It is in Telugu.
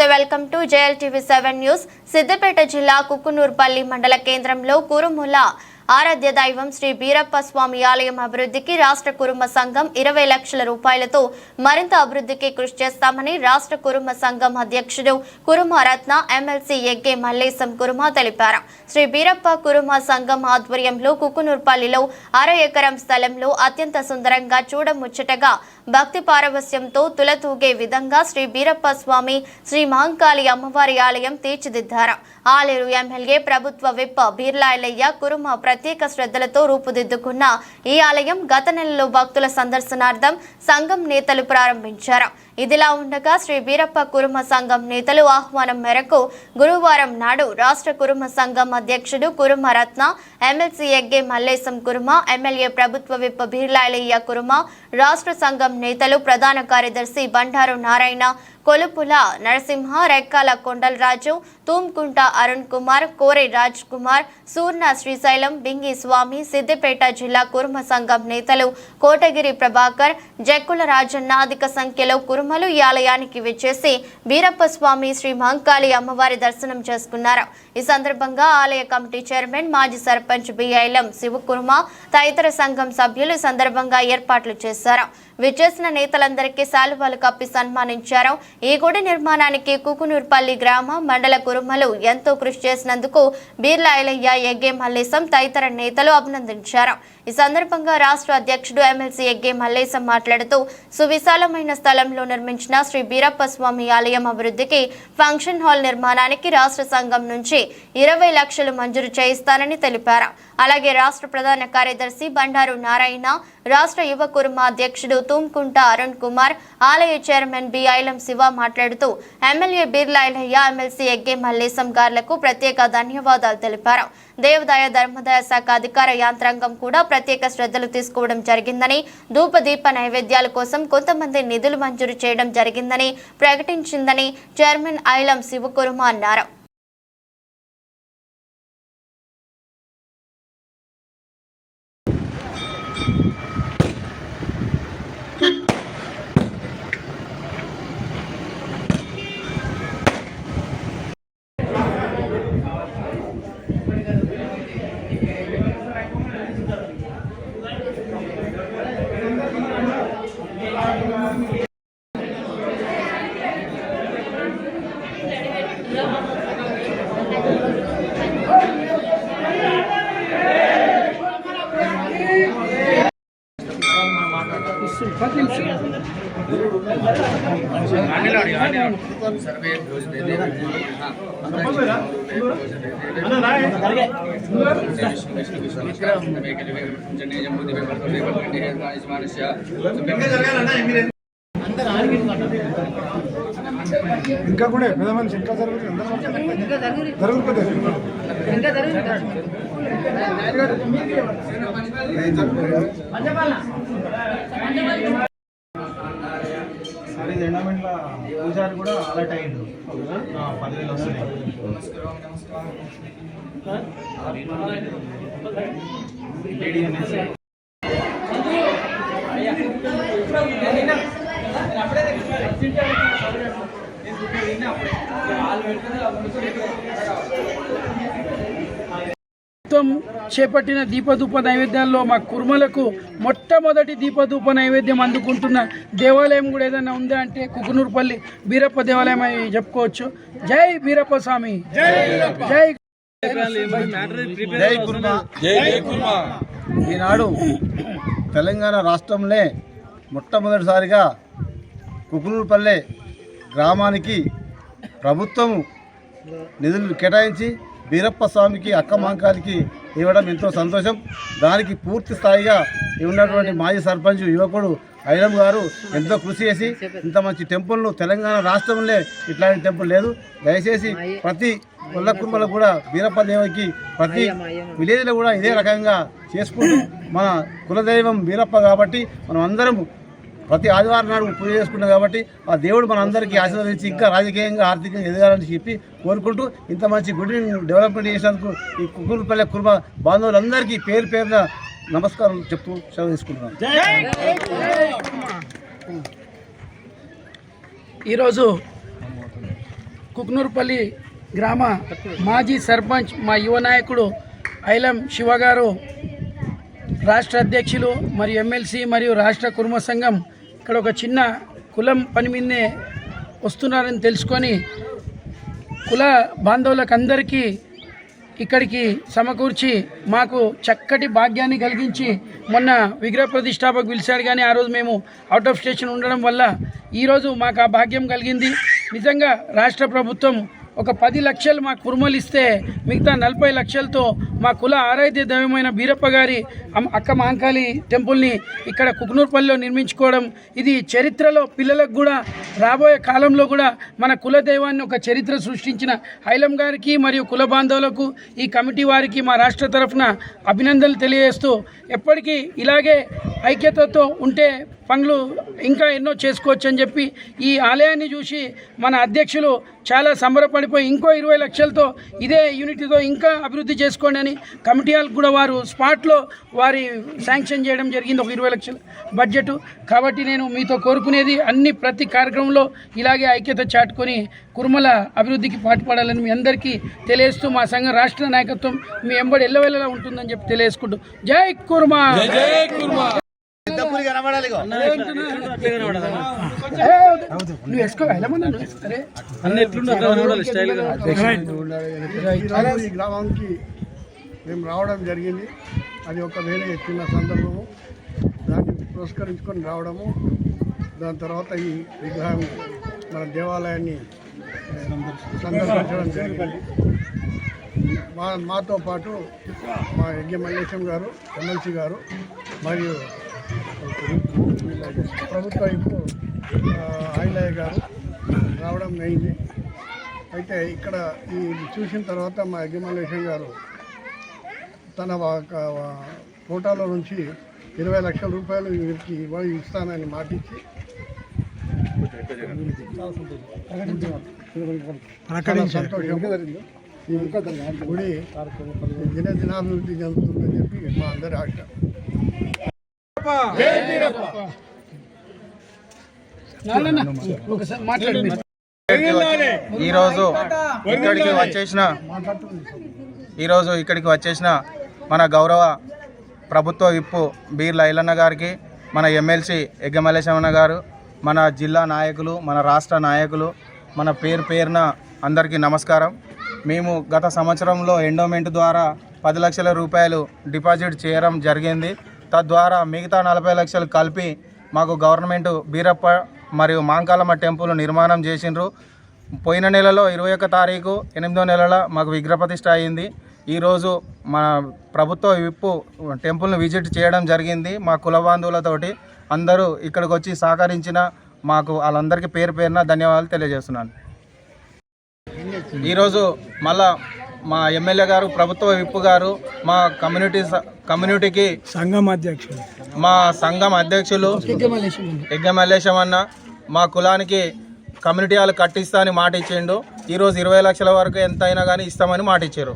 నమస్తే welcome to J L TV seven news. Siddipet జిల్లా కుక్కునూర్పల్లి మండల కేంద్రంలో కురుముల ఆరాధ్య దైవం శ్రీ బీరప్ప స్వామి ఆలయం అభివృద్ధికి రాష్ట్ర కురుమ సంఘం ఇరవై లక్షల రూపాయలతో మరింత అభివృద్ధికి కృషి చేస్తామని రాష్ట్ర కురుమ సంఘం అధ్యక్షుడు కురుమారత్న ఎమ్మెల్సీ ఎగ్గే మల్లేశం కురుమ తెలిపారు. శ్రీ బీరప్ప కురుమ సంఘం ఆధ్వర్యంలో కుకునూర్పల్లిలో అర ఎకరం స్థలంలో అత్యంత సుందరంగా చూడముచ్చటగా భక్తి పారవస్యంతో తులతూగే విధంగా శ్రీ బీరప్ప స్వామి శ్రీ మహంకాళి అమ్మవారి ఆలయం తీర్చిదిద్దారు. ఆలేరు ఎమ్మెల్యే ప్రభుత్వ విప్ప బీర్లాయలయ్య కురుమ ప్రత్యేక శ్రద్ధలతో రూపుదిద్దుకున్న ఈ ఆలయం గత నెలలో భక్తుల సందర్శనార్థం సంఘం నేతలు ప్రారంభించారు. ఇదిలా ఉండగా శ్రీ వీరప్ప కురుమ సంఘం నేతలు ఆహ్వానం మేరకు గురువారం నాడు రాష్ట్ర కురుమ సంఘం అధ్యక్షుడు కురుమ రత్న ఎమ్మెల్సీ ఎగ్గే మల్లేశం కురుమ ఎమ్మెల్యే ప్రభుత్వ విప్ప బీర్లాయలయ్య కురుమ రాష్ట్ర సంఘం నేతలు ప్రధాన కార్యదర్శి బండారు నారాయణ కొలుపుల నరసింహ రెక్కాల కొండలరాజు తూమ్కుంట అరుణ్ కుమార్ కోరే రాజ్ కుమార్ సూర్ణ శ్రీశైలం బింగి స్వామి సిద్దిపేట జిల్లా కురుమ సంఘం నేతలు కోటగిరి ప్రభాకర్ జక్కుల రాజన్న అధిక సంఖ్యలో కురుమలు ఈ ఆలయానికి విచ్చేసి బీరప్ప స్వామి శ్రీ మహంకాళి అమ్మవారి దర్శనం చేసుకున్నారు. ఈ సందర్భంగా ఆలయ కమిటీ చైర్మన్ మాజీ సర్పంచ్ బిఐలం శివకుర్మ తదితర సంఘం సభ్యులు సందర్భంగా ఏర్పాట్లు చేశారు. విచ్చేసిన నేతలందరికీ శాలువాలు కప్పి సన్మానించారు. ఈ గుడి నిర్మాణానికి కుకునూర్పల్లి గ్రామ మండల కురుమలు ఎంతో కృషి చేసినందుకు బీర్లా ఐలయ్య ఎగ్గే మల్లేశం తదితర నేతలు అభినందించారు. ఈ సందర్భంగా రాష్ట్ర అధ్యక్షుడు ఎమ్మెల్సీ ఎగ్గే మల్లేశం మాట్లాడుతూ సువిశాలమైన స్థలంలో నిర్మించిన శ్రీ బీరప్ప స్వామి ఆలయం అభివృద్ధికి ఫంక్షన్ హాల్ నిర్మాణానికి రాష్ట్ర సంఘం నుంచి ఇరవై లక్షలు మంజూరు చేయిస్తానని తెలిపారు. అలాగే రాష్ట్ర ప్రధాన కార్యదర్శి బండారు నారాయణ రాష్ట్ర యువ కుర్మ అధ్యక్షుడు తూమ్కుంట అరుణ్ కుమార్ ఆలయ చైర్మన్ బి ఐలం శివ మాట్లాడుతూ ఎమ్మెల్యే బిర్లా ఐలయ్య ఎమ్మెల్సీ ఎగ్గే మల్లేశం గార్లకు ప్రత్యేక ధన్యవాదాలు తెలిపారు. దేవదాయ ధర్మదాయ శాఖ అధికార యంత్రాంగం కూడా ప్రత్యేక శ్రద్ధలు తీసుకోవడం జరిగిందని ధూపదీప నైవేద్యాల కోసం కొంతమంది నిధులు మంజూరు చేయడం జరిగిందని ప్రకటించిందని చైర్మన్ ఐలం శివకుర్మ అన్నారు. सर्वे भोजने ఇంకా కూడా పెద్ద మనిషి ఇంకా జరుగుతుంది జరుగుతుంది. సరే ఎండమెంట్ల పూజారి కూడా అలర్ట్ అయ్యిండు. ఆ, పదివేలు వస్తున్నాయి లేడీ అనేసి ప్రభుత్వం చేపట్టిన దీపధూప నైవేద్యాల్లో మా కుర్మలకు మొట్టమొదటి దీపధూప నైవేద్యం అందుకుంటున్న దేవాలయం కూడా ఏదైనా ఉందా అంటే కుకునూరుపల్లి బీరప్ప దేవాలయం అని చెప్పుకోవచ్చు. జై బీరప్ప స్వామి. జై జై కుర్మా. ఈనాడు తెలంగాణ రాష్ట్రంలో మొట్టమొదటిసారిగా కుకునూరుపల్లె గ్రామానికి ప్రభుత్వం నిధులు కేటాయించి బీరప్ప స్వామికి అక్కమాంకానికి ఇవ్వడం ఎంతో సంతోషం. దానికి పూర్తి స్థాయిగా ఉన్నటువంటి మాజీ సర్పంచ్ యువకుడు ఐలం గారు ఎంతో కృషి చేసి ఇంత మంచి టెంపుల్ను తెలంగాణ రాష్ట్రంలో ఇట్లాంటి టెంపుల్ లేదు. దయచేసి ప్రతి కొల్ల కుటుంబాలకు కూడా బీరప్ప దేవునికి ప్రతి విలేజ్లో కూడా ఇదే రకంగా చేసుకుంటూ మన కులదైవం వీరప్ప కాబట్టి మనం అందరం ప్రతి ఆదివారం నాడు పూజ చేసుకుంటాం కాబట్టి ఆ దేవుడు మనందరికీ ఆశీర్వదించి ఇంకా రాజకీయంగా ఆర్థికంగా ఎదగాలని చెప్పి కోరుకుంటూ ఇంత మంచి గుడిని డెవలప్మెంట్ చేసినందుకు ఈ కుకులపల్లె కుటుంబ బాంధవులందరికీ పేరు పేరున నమస్కారం చెప్తూ సెలవు తీసుకుంటున్నాను ఈరోజు కుక్నూరుపల్లి గ్రామ మాజీ సర్పంచ్ మా యువ నాయకుడు ఐలం శివ గారు రాష్ట్ర అధ్యక్షులు మరియు ఎమ్మెల్సీ మరియు రాష్ట్ర కుర్మ సంఘం ఇక్కడ ఒక చిన్న కులం పని మీదనే వస్తున్నారని తెలుసుకొని కుల బాంధవులకు అందరికీ ఇక్కడికి సమకూర్చి మాకు చక్కటి భాగ్యాన్ని కలిగించి మొన్న విగ్రహ ప్రతిష్టాపకు పిలిచారు కానీ ఆ రోజు మేము అవుట్ ఆఫ్ స్టేషన్ ఉండడం వల్ల ఈరోజు మాకు ఆ భాగ్యం కలిగింది. నిజంగా రాష్ట్ర ప్రభుత్వం ఒక పది లక్షలు మా కుర్మలు ఇస్తే మిగతా నలభై లక్షలతో మా కుల ఆరాధ్య దైవమైన బీరప్ప గారి అక్క మాంకాళి టెంపుల్ని ఇక్కడ కుకునూర్పల్లిలో నిర్మించుకోవడం. ఇది చరిత్రలో పిల్లలకు కూడా రాబోయే కాలంలో కూడా మన కుల దైవాన్ని ఒక చరిత్ర సృష్టించిన హైలం గారికి మరియు కుల బాంధవులకు ఈ కమిటీ వారికి మా రాష్ట్ర తరఫున అభినందనలు తెలియజేస్తూ ఎప్పటికీ ఇలాగే ఐక్యతతో ఉంటే పనులు ఇంకా ఎన్నో చేసుకోవచ్చు అని చెప్పి ఈ ఆలయాన్ని చూసి మన అధ్యక్షులు చాలా సంబరపడిపోయి ఇంకో ఇరవై లక్షలతో ఇదే యూనిట్తో ఇంకా అభివృద్ధి చేసుకోండి అని కమిటీ వాళ్ళకు కూడా వారు స్పాట్లో వారి శాంక్షన్ చేయడం జరిగింది ఒక ఇరవై లక్షల బడ్జెట్. కాబట్టి నేను మీతో కోరుకునేది అన్ని ప్రతి కార్యక్రమంలో ఇలాగే ఐక్యత చాటుకొని కుర్మల అభివృద్ధికి పాటుపడాలని మీ అందరికీ తెలియజేస్తూ మా సంఘం రాష్ట్ర నాయకత్వం మీ ఎంబడి ఎల్లవెల్లలా ఉంటుందని చెప్పి తెలియజేసుకుంటూ జై కుర్మా! నువ్వు వెళ్ళమన్నా నువ్వు ఈ గ్రామానికి మేము రావడం జరిగింది. అది ఒక వేరే చిన్న సందర్భము దాన్ని పురస్కరించుకొని రావడము దాని తర్వాత ఈ విగ్రహం మన దేవాలయాన్ని సందర్శించడం జరిగింది. మా మాతో పాటు మా యజ్ఞ మల్లేశం గారు ఎమ్మెల్సీ గారు మరియు ప్రభుత్వ ఇప్పుడు ఆయిలయ్య గారు రావడం అయింది. అయితే ఇక్కడ ఈ చూసిన తర్వాత మా యజ్ఞమల్లేశం గారు తన కోటాలో నుంచి ఇరవై లక్షల రూపాయలు వీరికి ఇవ్వ ఇస్తానని మాటిచ్చి చాలా సంతోషం ఈ గుడి దినదినాభివృద్ధి చెందుతుందని చెప్పి మా అందరి ఆశ. ఈరోజు ఇక్కడికి వచ్చేసిన ఈరోజు ఇక్కడికి వచ్చేసిన మన గౌరవ ప్రభుత్వ విప్పు బీర్ లైలన్న గారికి మన ఎమ్మెల్సీ ఎగ్గమల్లేశమన్న గారు మన జిల్లా నాయకులు మన రాష్ట్ర నాయకులు మన పేరు పేరున అందరికీ నమస్కారం. మేము గత సంవత్సరంలో ఎండోమెంట్ ద్వారా పది లక్షల రూపాయలు డిపాజిట్ చేయడం జరిగింది. తద్వారా మిగతా నలభై లక్షలు కలిపి మాకు గవర్నమెంట్ బీరప్ప మరియు మాంకాలమ్మ టెంపుల్ నిర్మాణం చేసిండ్రు. పోయిన నెలలో ఇరవై ఒక్క తారీఖు ఎనిమిదో నెలల మాకు విగ్రహప్రతిష్ట అయింది. ఈరోజు మా ప్రభుత్వ విప్పు టెంపుల్ని విజిట్ చేయడం జరిగింది మా కుల బాంధవులతోటి. అందరూ ఇక్కడికి వచ్చి సహకరించిన మాకు వాళ్ళందరికీ పేరు పేరున ధన్యవాదాలు తెలియజేస్తున్నాను. ఈరోజు మళ్ళా మా ఎమ్మెల్యే గారు ప్రభుత్వ విప్పు గారు మా కమ్యూనిటీ కమ్యూనిటీకి సంఘం అధ్యక్షుడు మా సంఘం అధ్యక్షులు యజ్ఞమల్లేశం ఉంది. యజ్ఞ మల్లేశం అన్న మా కులానికి కమ్యూనిటీ హాల్ కట్టిస్తా అని మాట ఇచ్చిండు ఈరోజు ఇరవై లక్షల వరకు ఎంత అయినా కానీ ఇస్తామని మాట ఇచ్చారు